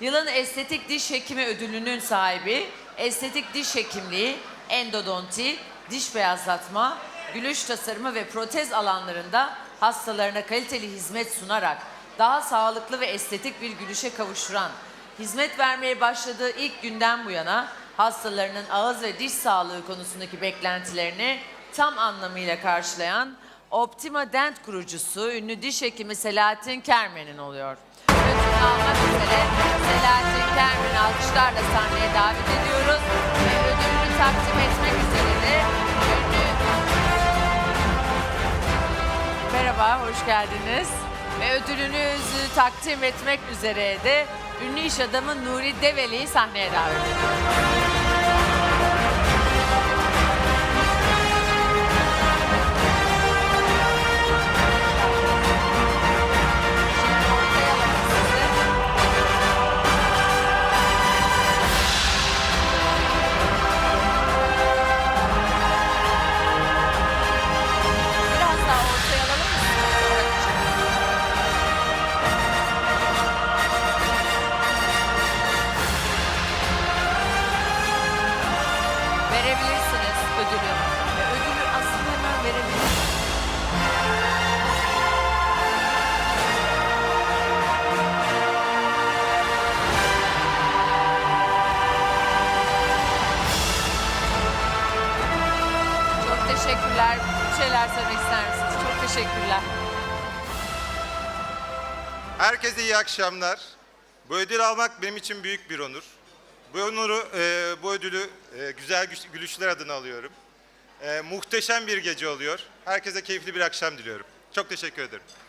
Yılın estetik diş hekimi ödülünün sahibi, estetik diş hekimliği, endodonti, diş beyazlatma, gülüş tasarımı ve protez alanlarında hastalarına kaliteli hizmet sunarak daha sağlıklı ve estetik bir gülüşe kavuşturan, hizmet vermeye başladığı ilk günden bu yana hastalarının ağız ve diş sağlığı konusundaki beklentilerini tam anlamıyla karşılayan Optima Dent kurucusu ünlü diş hekimi Selahattin Kermen'in oluyor. Ödülünü almak alkışlarla sahneye davet ediyoruz. Ve ödülünü takdim etmek üzere de ünlü... Merhaba, hoş geldiniz. Ve ödülünüzü takdim etmek üzere de ünlü iş adamı Nuri Develi'yi sahneye davet ediyoruz. Verebilirsiniz ödülü. Ödülü aslında hemen verebilirsiniz. Çok teşekkürler. Bir şeyler söylemek ister misiniz? Çok teşekkürler. Herkese iyi akşamlar. Bu ödül almak benim için büyük bir onur. Bu onuru, e, bu ödülü e, güzel gülüşler adına alıyorum. E, muhteşem bir gece oluyor. Herkese keyifli bir akşam diliyorum. Çok teşekkür ederim.